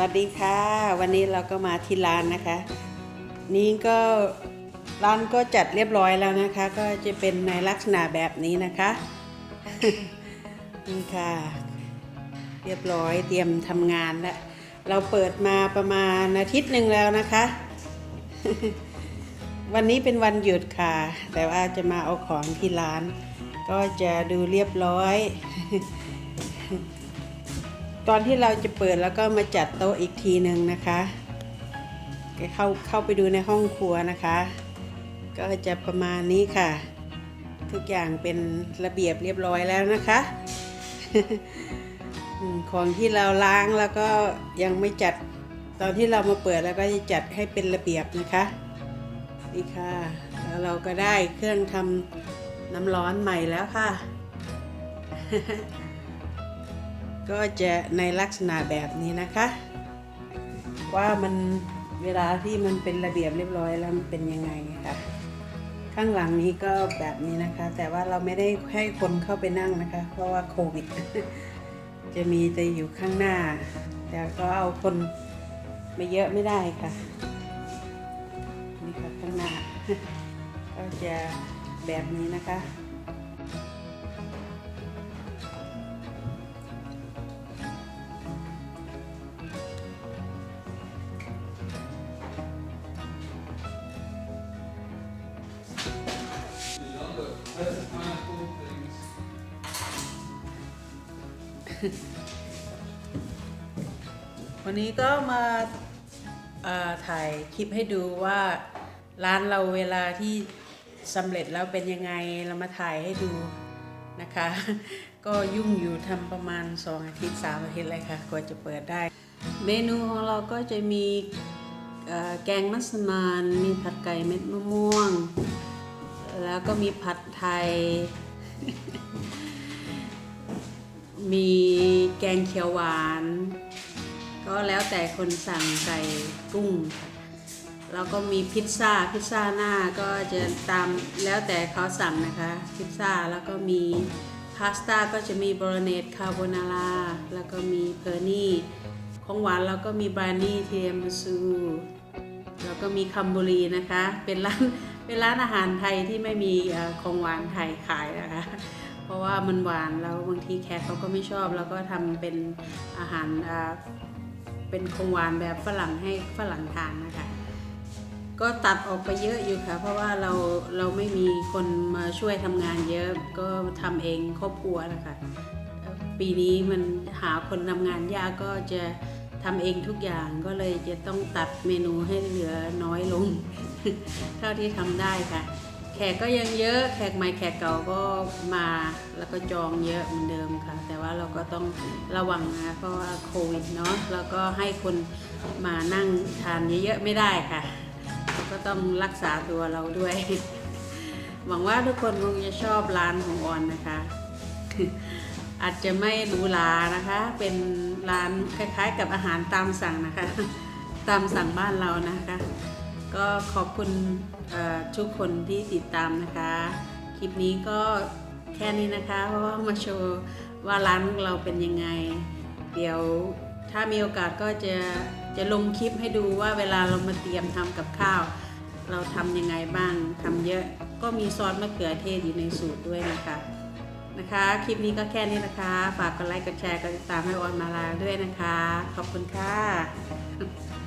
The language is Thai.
วัสดีค่ะ วันนี้เราก็มาที่ร้านนะคะ นี่ก็ร้านก็จัดเรียบร้อยแล้วนะคะ ก็จะเป็นในลักษณะแบบนี้นะคะนี่ค่ะ เรียบร้อยเตรียมทำงานแล้วเราเปิดมาประมาณอาทิตย์หนึ่งแล้วนะคะ วันนี้เป็นวันหยุดค่ะ แต่ว่าจะมาเอาของที่ร้าน ก็จะดูเรียบร้อย ตอนที่เราจะเปิดแล้วก็มาจัดโต๊ะอีกทีหนึ่งนะคะเข้าเข้าไปดูในห้องครัวนะคะ ก็จะประมาณนี้ค่ะ ทุกอย่างเป็นระเบียบเรียบร้อยแล้วนะคะ ของที่เราล้างแล้วก็ยังไม่จัดตอนที่เรามาเปิดแล้วก็จะจัดให้เป็นระเบียบนะคะนี่ค่ะแล้วเราก็ได้เครื่องทำน้ำร้อนใหม่แล้วค่ะ ก็จะในลักษณะแบบนี้นะคะ ว่ามันเวลาที่มันเป็นระเบียบเรียบร้อยแล้วมันเป็นยังไงค่ะข้างหลังนี้ก็แบบนี้นะคะ แต่ว่าเราไม่ได้ให้คนเข้าไปนั่งนะคะ เพราะว่าโควิด จะมีแต่อยู่ข้างหน้า แต่ก็เอาคนไม่เยอะไม่ได้ค่ะ นี่ค่ะข้างหน้า ก็จะแบบนี้นะคะ วันนี้ก็มาถ่ายคลิปให้ดูว่าร้านเราเวลาที่สำเร็จแล้วเป็นยังไงเรามาถ่ายให้ดูนะคะ ก็ยุ่งอยู่ทำประมาณ 2 อาทิตย์ 3 อาทิตย์เลยค่ะกว่าจะเปิดได้ เมนูของเราก็จะมีแกงมัสมันมีผัดไก่เม็ดมะม่วง แล้วก็มีผัดไทย มีแกงเขียวหวาน ก็แล้วแต่คนสั่งไก่กุ้งค่ะแล้วก็มีพิซซ่าพิซซ่าหน้าก็จะตามแล้วแต่เขาสั่งนะคะ พิซซ่าแล้วก็มีพาสต้าก็จะมีบรเนตคาโบนาร่าแล้วก็มีเพอร์นี่ของหวานแล้วก็มีบรานี่เทียมซูแล้วก็มีคัมบูรีนะคะ เป็นร้าน เป็นร้านอาหารไทยที่ไม่มีของหวานไทยขายนะคะ เพราะว่ามันหวานแล้วบางทีแขกเขาก็ไม่ชอบ แล้วก็ทำเป็นอาหารเป็นของหวานแบบฝรั่งให้ฝรั่งทานนะคะ ก็ตัดออกไปเยอะอยู่ค่ะ เพราะว่าเราเราไม่มีคนมาช่วยทำงานเยอะก็ทำเองครอบครัวนะคะปีนี้มันหาคนทำงานยากก็จะทำเองทุกอย่างก็เลยจะต้องตัดเมนูให้เหลือน้อยลง เท่าที่ทำได้ค่ะ แขกก็ยังเยอะ แขกใหม่แขกเก่าก็มาแล้วก็จองเยอะเหมือนเดิมค่ะ แต่ว่าเราก็ต้องระวังนะเพราะว่าโควิดเนาะแล้วก็ให้คนมานั่งทานเยอะๆไม่ได้ค่ะก็ต้องรักษาตัวเราด้วย หวังว่าทุกคนคงจะชอบร้านของออนนะคะอาจจะไม่หรูหรานะคะ เป็นร้านคล้ายๆ กับอาหารตามสั่งนะคะ ตามสั่งบ้านเรานะคะ ก็ขอบคุณทุกคนที่ติดตามนะคะ คลิปนี้ก็แค่นี้นะคะ เพราะว่ามาโชว์ว่าร้านเราเป็นยังไง เดี๋ยวถ้ามีโอกาสก็จะจะลงคลิปให้ดูว่าเวลาเรามาเตรียมทำกับข้าว เราทำยังไงบ้างทำเยอะก็มีซอสมะเขือเทศอยู่ในสูตรด้วยนะคะนะคะ คลิปนี้ก็แค่นี้นะคะ ฝากกดไลค์กดแชร์กดติดตามให้ออนมาลาด้วยนะคะ ขอบคุณค่ะ